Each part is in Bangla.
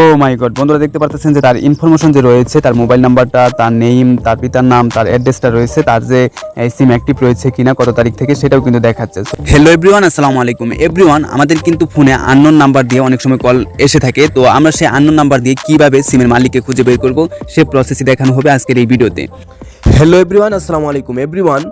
ও মাই গড, বন্ধুরা দেখতে পাচ্ছেন যে তার ইনফরমেশন যে রয়েছে, তার মোবাইল নাম্বারটা তার নেম তার পিতার নাম, তার অ্যাড্রেসটা রয়েছে, তার যে সিম অ্যাক্টিভ রয়েছে কিনা, কত তারিখ থেকে সেটাও কিন্তু দেখাচ্ছে। হ্যালো এভরিওয়ান আসসালামু আলাইকুম। এভরিওয়ান আমাদের কিন্তু ফোনে আননোন নাম্বার দিয়ে অনেক সময় কল এসে থাকে, তো আমরা সেই আননোন নাম্বার দিয়ে কীভাবে সিমের মালিককে খুঁজে বের করব, সে প্রসেসই দেখানো হবে আজকের এই ভিডিওতে। হ্যালো এভরিওয়ান আসসালামু আলাইকুম। এভরিওয়ান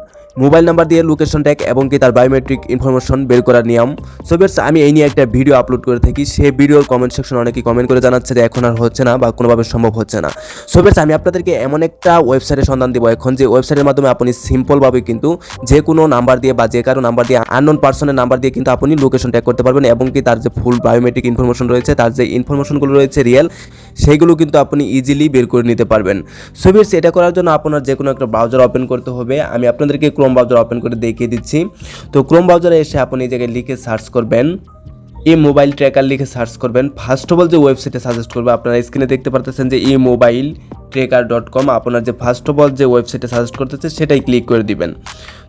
মোবাইল নাম্বার দিয়ে লোকেশন ট্যাগ এবং কি তার বায়োমেট্রিক ইনফরমেশন বের করার নিয়ম। সো ভিউয়ার্স আমি এই নিয়ে একটা ভিডিও আপলোড করে থাকি। সেই ভিডিওর কমেন্ট সেকশন অনেকেই কমেন্ট করে জানাচ্ছে যে এখন আর হচ্ছে না বা কোনোভাবে সম্ভব হচ্ছে না। সো ভিউয়ার্স আমি আপনাদেরকে এমন একটা ওয়েবসাইটের সন্ধান দিব এখন, যে ওয়েবসাইটের মাধ্যমে আপনি সিম্পলভাবে কিন্তু যে কোনো নাম্বার দিয়ে বা যে কারও নাম্বার দিয়ে আননোন পার্সনের নাম্বার দিয়ে কিন্তু আপনি লোকেশন ট্যাগ করতে পারবেন এবং কি তার যে ফুল বায়োমেট্রিক ইনফরমেশন রয়েছে, তার যে ইনফরমেশনগুলো রয়েছে রিয়েল সেইগুলো কিন্তু আপনি ইজিলি বের করে নিতে পারবেন। সো ভিউয়ার্স এটা করার জন্য আপনার যে কোনো একটা ব্রাউজার ওপেন করতে হবে। আমি আপনাদেরকে ক্রোম ব্রাউজার ওপেন করে দেখিয়ে দিচ্ছি। তো ক্রোম ব্রাউজারে এসে আপনি এই জায়গায় লিখে সার্চ করবেন। এই মোবাইল ট্র্যাকার লিখে সার্চ করবেন। ফার্স্ট অফ অল যে ওয়েবসাইটে সাজেস্ট করবে, আপনারা স্ক্রিনে দেখতে পারতেছেন যে E mobile tracker dot com আপনার যে ফার্স্ট অফ অল যে ওয়েবসাইটে সাজেস্ট করতেছে, সেটাই ক্লিক করে দিবেন।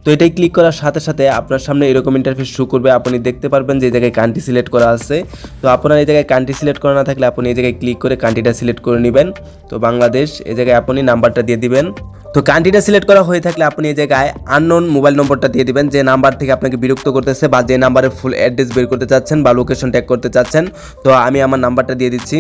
তো এটাই ক্লিক করার সাথে সাথে আপনার সামনে এরকম ইন্টারফেস শো করবে। আপনি দেখতে পারবেন যে জায়গায় কান্ট্রি সিলেক্ট করা আছে। তো আপনার এই জায়গায় কান্ট্রি সিলেক্ট করা না থাকলে আপনি এই জায়গায় ক্লিক করে কান্ট্রিটা সিলেক্ট করে নেবেন। তো বাংলাদেশ, এই জায়গায় আপনি নাম্বারটা দিয়ে দিবেন। তো কান্ট্রিটা সিলেক্ট করা হয়ে থাকলে আপনি এই জায়গায় আননোন মোবাইল নম্বরটা দিয়ে দিবেন, যে নাম্বার থেকে আপনাকে বিরক্ত করতেছে বা যে নাম্বারে ফুল অ্যাড্রেস বের করতে চাচ্ছেন বা লোকেশন ট্যাগ করতে চাচ্ছেন। তো আমি আমার নাম্বারটা দিয়ে দিচ্ছি।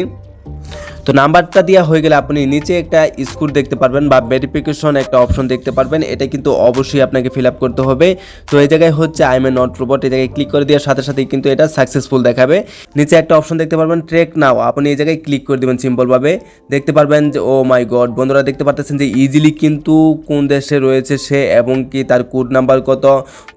তো নাম্বারটা দেওয়া হয়ে গেলে আপনি নিচে একটা স্কোর দেখতে পারবেন বা ভেরিফিকেশন একটা অপশন দেখতে পারবেন। এটা কিন্তু অবশ্যই আপনাকে ফিল আপ করতে হবে। তো এই জায়গায় হচ্ছে I am a not robot এই জায়গায় ক্লিক করে দেওয়ার সাথে সাথেই কিন্তু এটা সাকসেসফুল দেখাবে। নিচে একটা অপশন দেখতে পারবেন ট্রেক নাও আপনি এই জায়গায় ক্লিক করে দেবেন সিম্পলভাবে দেখতে পারবেন যে ও মাই গড বন্ধুরা দেখতে পারতেছেন যে ইজিলি কিন্তু কোন দেশে রয়েছে সে এবং কি তার কোড নাম্বার কত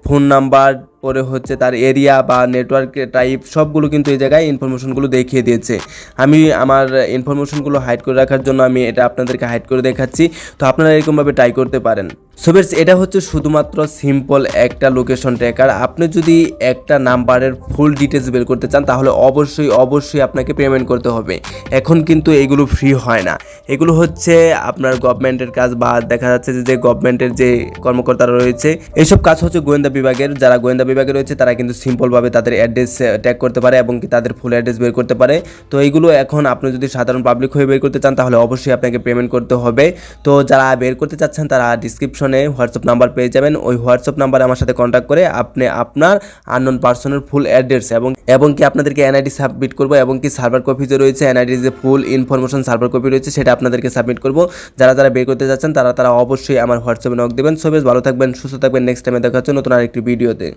ফোন নাম্বার পরে হচ্ছে তার এরিয়া বা নেটওয়ার্ক টাইপ সবগুলো কিন্তু এই জায়গায় ইনফরমেশনগুলো দেখিয়ে দিয়েছে। আমি আমার ইনফরমেশনগুলো হাইড করে রাখার জন্য আমি এটা আপনাদেরকে হাইড করে দেখাচ্ছি। তো আপনারা এরকমভাবে ট্রাই করতে পারেন। সো এটা হচ্ছে শুধুমাত্র সিম্পল একটা লোকেশন ট্র্যাকার আপনি যদি একটা নাম্বারের ফুল ডিটেলস বের করতে চান, তাহলে অবশ্যই অবশ্যই আপনাকে পেমেন্ট করতে হবে। এখন কিন্তু এগুলো ফ্রি হয় না। এগুলো হচ্ছে আপনার গভর্নমেন্টের কাজ বা দেখা যাচ্ছে যে- গভর্নমেন্টের যে কর্মকর্তারা রয়েছে, এইসব কাজ হচ্ছে গোয়েন্দা বিভাগের। যারা গোয়েন্দা বিভাগে রয়েছে, তারা কিন্তু সিম্পলভাবে তাদের অ্যাড্রেস ট্যাগ করতে পারে এবং তাদের ফুল অ্যাড্রেস বের করতে পারে। তো এইগুলো এখন আপনি যদি সাধারণ পাবলিক হয়ে বের করতে চান, তাহলে অবশ্যই আপনাকে পেমেন্ট করতে হবে। তো যারা বের করতে চাচ্ছেন, তারা ডিসক্রিপশনে হোয়াটসঅ্যাপ নাম্বার পেয়ে যাবেন। ওই হোয়াটসঅ্যাপ নাম্বারে আমার সাথে কন্ট্যাক্ট করে আপনি আপনার আননোন পার্সনের ফুল অ্যাড্রেস এবং এবং কি আপনাদেরকে এনআইডি সাবমিট করব এবং কি সার্ভার কপি যে রয়েছে এনআইডি যে ফুল ইনফরমেশন সার্ভার কপি রয়েছে সেটা আপনাদেরকে সাবমিট করব। যারা যারা বের করতে যাচ্ছেন তারা তারা অবশ্যই আমার হোয়াটসঅ্যাপে নক দেবেন। সো বেশ, ভালো থাকবেন, সুস্থ থাকবেন। নেক্সট টাইমে দেখা হচ্ছে নতুন আরেকটি ভিডিওতে